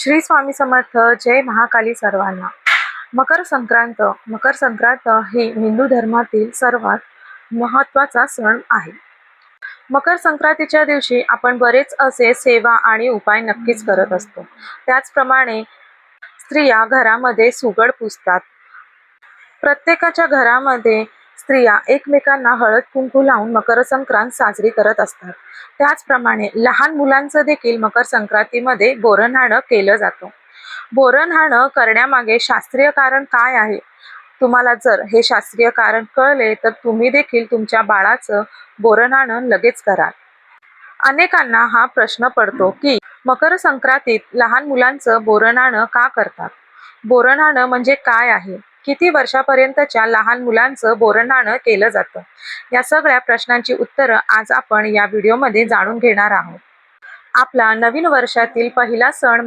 श्री स्वामी समर्थ जय महाकाली सर्वांना. मकर संक्रांत मकर संक्रांत ही हिंदू धर्मातील सर्वात महत्त्वाचा सण आहे. मकर संक्रांतीच्या दिवशी आपण बरेच असे सेवा आणि उपाय नक्कीच करत असतो. त्याचप्रमाणे स्त्रिया घरामध्ये सुगड पुसतात. प्रत्येकाच्या घरामध्ये स्त्रिया एकमेकांना हळद कुंकू लावून मकर संक्रांत साजरी करत असतात. त्याचप्रमाणे लहान मुलांचं देखील मकर संक्रांतीमध्ये बोरणहाणं केलं जातं. बोरणहाणं करण्यामागे शास्त्रीय कारण काय आहे? तुम्हाला जर हे शास्त्रीय कारण कळले तर तुम्ही देखील तुमच्या बाळाचं बोरणहाणं लगेच कराल. अनेकांना हा प्रश्न पडतो की मकर संक्रांतीत लहान मुलांचं बोरन्हाणं का करतात? बोरन्हाणं म्हणजे काय आहे? किती वर्षापर्यंतच्या लहान मुलांचं बोरन्हाणं केलं जातं? या सगळ्या प्रश्नांची उत्तरं आज आपण या व्हिडिओमध्ये जाणून घेणार आहोत. आपला नवीन वर्षातील पहिला सण